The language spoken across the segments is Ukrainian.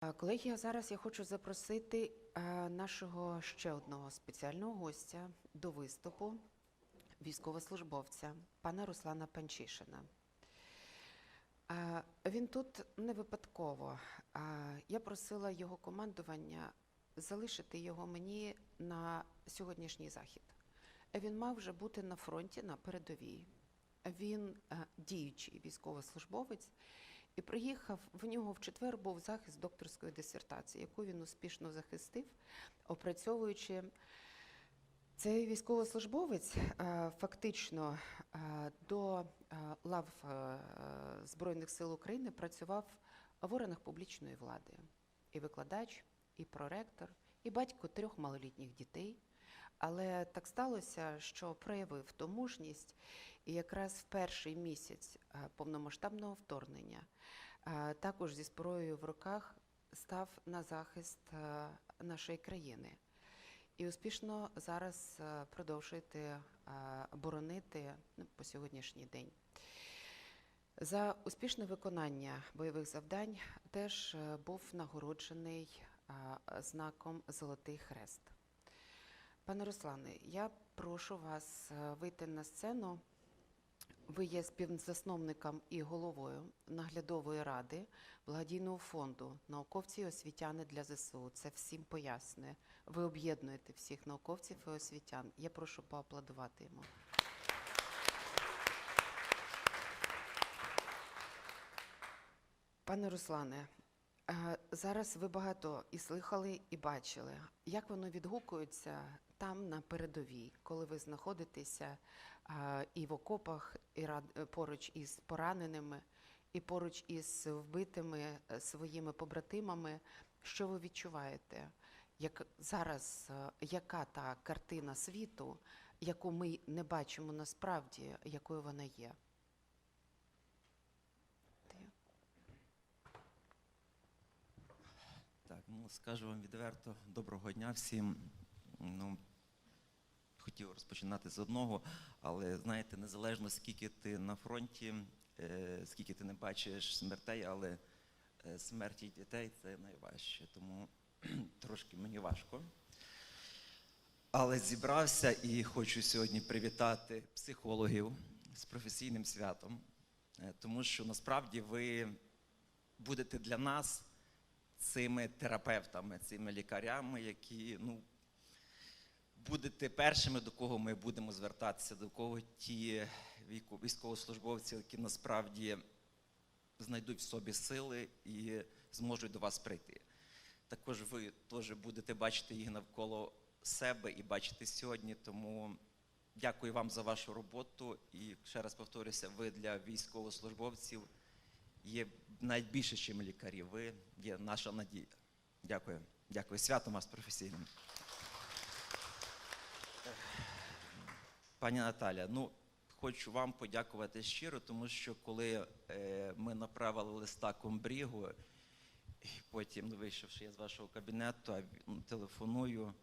Колеги, а зараз я хочу запросити е, нашого ще одного спеціального гостя до виступу військовослужбовця пана Руслана Панчишина. Е, Він тут не випадково. Е, Я просила його командування залишити його мені на сьогоднішній захід. Він мав вже бути на фронті на передовій. Він діючий військовослужбовець, і приїхав в нього в четвер був захист докторської дисертації, яку він успішно захистив, опрацьовуючи цей військовослужбовець е, фактично е, до е, лав Збройних сил України працював в органах публічної влади. І викладач, і проректор, і батько трьох малолітніх дітей. Але так сталося, що проявив ту мужність, і якраз в перший місяць е, повномасштабного вторгнення е, також зі зброєю в руках став на захист е, нашої країни. І успішно зараз продовжуєте боронити ну, по сьогоднішній день. За успішне виконання бойових завдань теж був нагороджений знаком Золотий Хрест. Пане Руслане, я прошу вас е, вийти на сцену. Ви є співзасновником і головою наглядової ради благодійного фонду науковці і освітяни для ЗСУ. Це всім пояснює. Ви об'єднуєте всіх науковців і освітян. Я прошу поаплодувати йому. Пане Руслане, зараз ви багато і слухали, і бачили, як воно відгукується там на передовій, коли ви знаходитеся е, і в окопах, і е, поруч із пораненими, і поруч із вбитими е, своїми побратимами. Що ви відчуваєте? Як зараз, е, яка та картина світу, яку ми не бачимо насправді, якою вона є? Так, ну скажу вам відверто, доброго дня всім. Ну, хотів розпочинати з одного, але знаєте, незалежно скільки ти на фронті, е, скільки ти не бачиш смертей, але е, смерті дітей це найважче. Тому трошки мені важко. Але зібрався і хочу сьогодні привітати психологів з професійним святом, е, тому що насправді ви будете для нас цими терапевтами, цими лікарями, які ну, будете першими, до кого ми будемо звертатися, до кого ті військовослужбовці, які насправді знайдуть в собі сили і зможуть до вас прийти. Також ви теж будете бачити їх навколо себе і бачити сьогодні. Тому дякую вам за вашу роботу. І ще раз повторюся, ви для військовослужбовців є навіть більше, ніж лікарі. Ви є наша надія. Дякую. Дякую. Свято вас професійним. Пані Наталя, ну хочу вам подякувати щиро, тому що коли е, ми направили листа комбрігу, і потім, ну, вийшовши я з вашого кабінету, телефоную,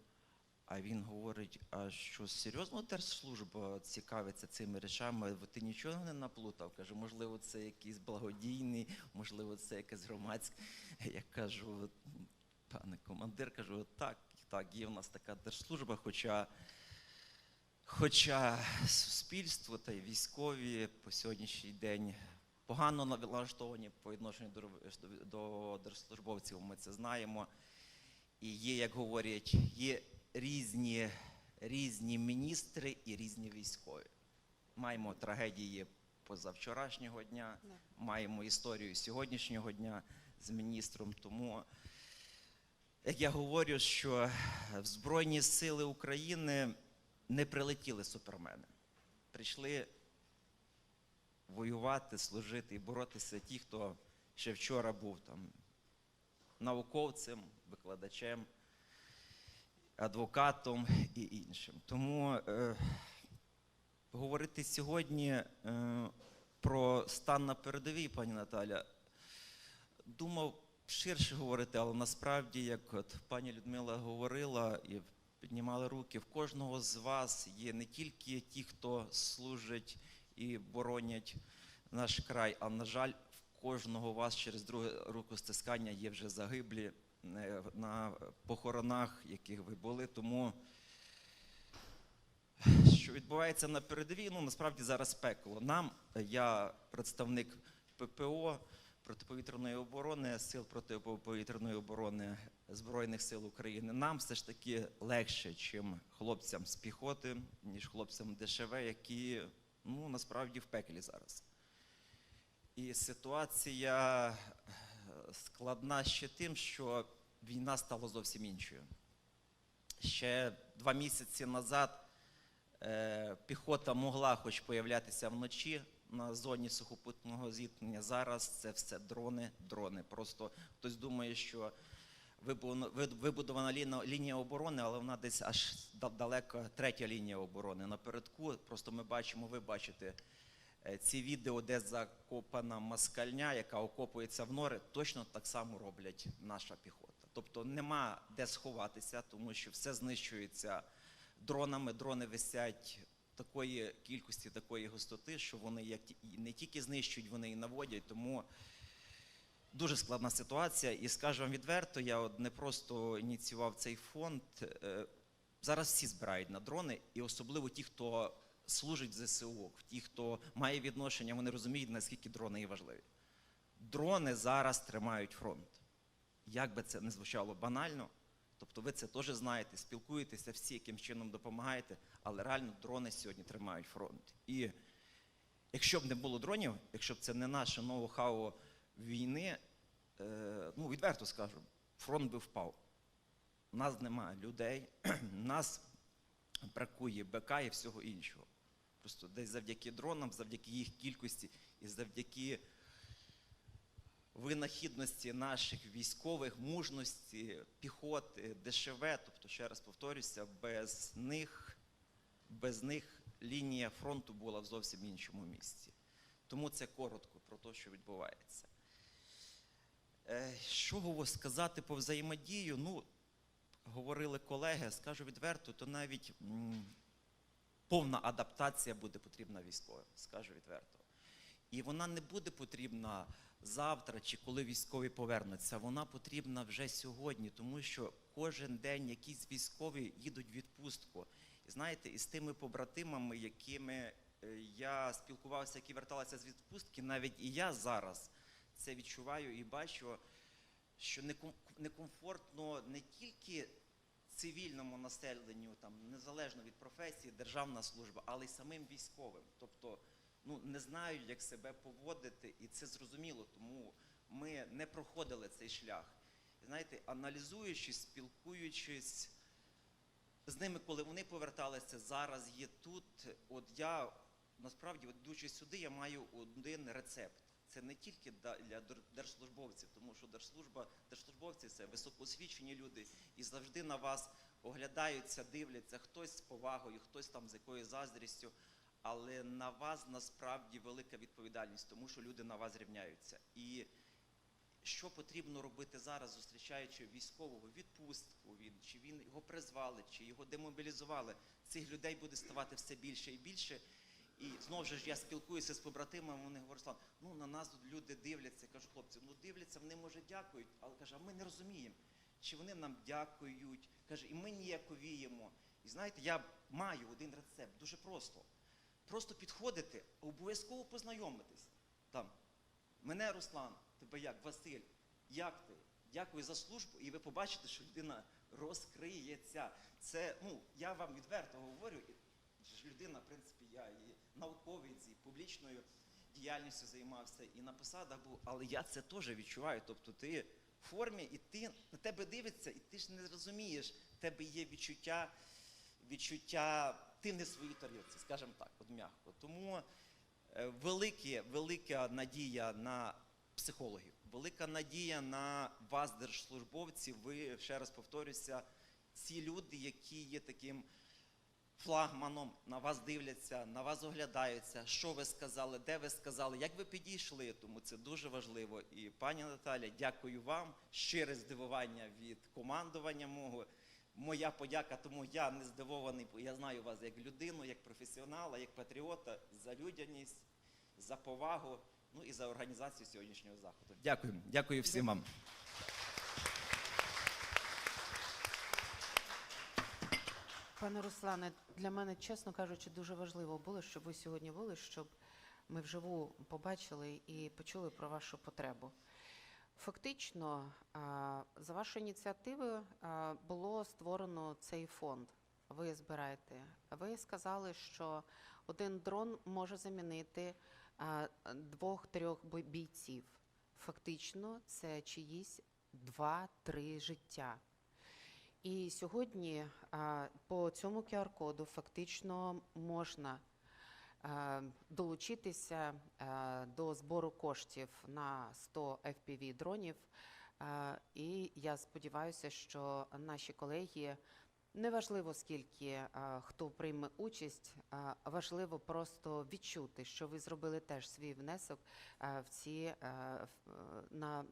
а він говорить: а що серйозно держслужба цікавиться цими речами? Ти нічого не наплутав? Каже, можливо, це якийсь благодійний, можливо, це якесь громадське. Я кажу, пане командир, кажу, так, так, є в нас така держслужба, хоча. Хоча суспільство та й військові по сьогоднішній день погано налаштовані по відношенню до, роб- до держслужбовців, ми це знаємо. І є, як говорять, є різні, різні міністри і різні військові. Маємо трагедії позавчорашнього дня, маємо історію сьогоднішнього дня з міністром. Тому, як я говорю, що в Збройні Сили України не прилетіли супермени. Прийшли воювати, служити і боротися ті, хто ще вчора був там науковцем, викладачем, адвокатом і іншим. Тому е, говорити сьогодні е, про стан на передовій, пані Наталя, думав ширше говорити, але насправді, як от пані Людмила говорила і піднімали руки, в кожного з вас є не тільки ті, хто служить і боронять наш край, а на жаль, в кожного вас через друге рукостискання є вже загиблі на похоронах, яких ви були. Тому що відбувається на передовій, ну насправді зараз пекло. Нам, е, я представник ППО протиповітряної оборони, сил протиповітряної оборони Збройних сил України. Нам все ж таки легше, чим хлопцям з піхоти, ніж хлопцям ДШВ, які ну насправді в пеклі зараз. І ситуація е, складна ще тим, що війна стала зовсім іншою. Ще два місяці назад е, піхота могла хоч появлятися вночі на зоні сухопутного зіткнення. Зараз це все дрони, дрони. Просто хтось думає, що вибудована лінія оборони, але вона десь аж далеко третя лінія оборони. Напередку просто ми бачимо, ви бачите е, ці відео, де закопана москальня, яка окопується в нори, точно так само роблять наша піхота. Тобто нема де сховатися, тому що все знищується дронами. Дрони висять такої кількості, такої густоти, що вони як не тільки знищують, вони і наводять. Тому дуже складна ситуація. І скажу вам відверто, я от не просто ініціював цей фонд. е, Зараз всі збирають на дрони, і особливо ті, хто служить в ЗСУ, ті, хто має відношення, вони розуміють, наскільки дрони є важливі. Дрони зараз тримають фронт. Як би це не звучало банально, тобто ви це теж знаєте, спілкуєтеся, всі яким чином допомагаєте, але реально дрони сьогодні тримають фронт. І якщо б не було дронів, якщо б це не наше ноу-хау війни, е, ну відверто скажу, фронт би впав. У нас немає людей, нас бракує БК і всього іншого. Просто десь завдяки дронам, завдяки їх кількості і завдяки винахідності наших військових, мужності, піхоти, ДШВ, тобто, ще раз повторюся, без них, без них лінія фронту була в зовсім іншому місці. Тому це коротко про те, що відбувається. Е, Що сказати по взаємодію? Ну, говорили колеги, скажу відверто, то навіть повна адаптація буде потрібна військовим, скажу відверто. І вона не буде потрібна завтра чи коли військові повернуться. Вона потрібна вже сьогодні, тому що кожен день якісь військові їдуть в відпустку. І знаєте, із тими побратимами, якими е, я спілкувався, які верталися з відпустки, навіть і я зараз це відчуваю і бачу, що неком- некомфортно не тільки цивільному населенню, там незалежно від професії, державна служба, але й самим військовим. Тобто, ну не знають, як себе поводити, і це зрозуміло, тому ми не проходили цей шлях. Знаєте, аналізуючи, спілкуючись з ними, коли вони поверталися, зараз є тут. От я насправді, от йдучи сюди, я маю один рецепт. Це не тільки для дер- держслужбовців, тому що держслужба, держслужбовці це високоосвічені люди і завжди на вас оглядаються, дивляться, хтось з повагою, хтось там з якоюсь заздрістю. Але на вас насправді велика відповідальність, тому що люди на вас рівняються. І що потрібно робити зараз, зустрічаючи військового відпустку, він чи він його призвали, чи його демобілізували, цих людей буде ставати все більше і більше. І знову ж я спілкуюся з побратимами, вони говорять, Слав, ну на нас тут люди дивляться. Кажу, хлопці, ну дивляться, вони може дякують, але каже, а ми не розуміємо, чи вони нам дякують. Каже, і ми ніяковіємо. І знаєте, я маю один рецепт, дуже просто. Просто підходити, обов'язково познайомитись. Там, мене Руслан, тебе як, Василь, як ти? Дякую за службу, і ви побачите, що людина розкриється. Це, ну, я вам відверто говорю, людина, в принципі, я і науковець, і публічною діяльністю займався, і на посадах був, але я це теж відчуваю. Тобто ти в формі, і ти на тебе дивиться, і ти ж не розумієш, в тебе є відчуття, відчуття, ти не в своїй тарілці, скажімо так, от м'яко. Тому е, велике, велика надія на психологів, велика надія на вас, держслужбовці. Ви ще раз повторюся, ці люди, які є таким флагманом, на вас дивляться, на вас оглядаються, що ви сказали, де ви сказали, як ви підійшли. Тому це дуже важливо. І пані Наталя, дякую вам. Щире здивування від командування мого. Моя подяка, тому я не здивований, бо я знаю вас як людину, як професіонала, як патріота за людяність, за повагу ну і за організацію сьогоднішнього заходу. Дякую, дякую всім вам. Пане Руслане, для мене, чесно кажучи, дуже важливо було, щоб ви сьогодні були, щоб ми вживу побачили і почули про вашу потребу. Фактично, за вашою ініціативою було створено цей фонд. Ви збираєте. Ви сказали, що один дрон може замінити двох-трьох бійців. Фактично, це чиїсь два-три життя. І сьогодні по цьому QR-коду фактично можна долучитися до збору коштів на 100 FPV-дронів. І я сподіваюся, що наші колеги, неважливо скільки хто прийме участь, важливо просто відчути, що ви зробили теж свій внесок в ці, е, на,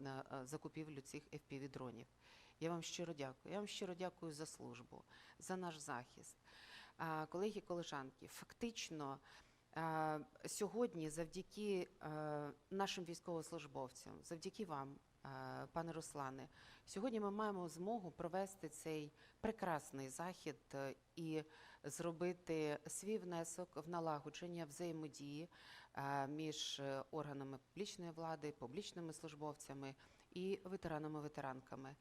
закупівлю цих FPV-дронів. Я вам щиро дякую. Я вам щиро дякую за службу, за наш захист. Колеги, колежанки, фактично сьогодні, завдяки е, нашим військовослужбовцям, завдяки вам, е, пане Руслане, сьогодні ми маємо змогу провести цей прекрасний захід е, і зробити свій внесок в налагодження взаємодії е, між е, органами публічної влади, публічними службовцями і ветеранами-ветеранками.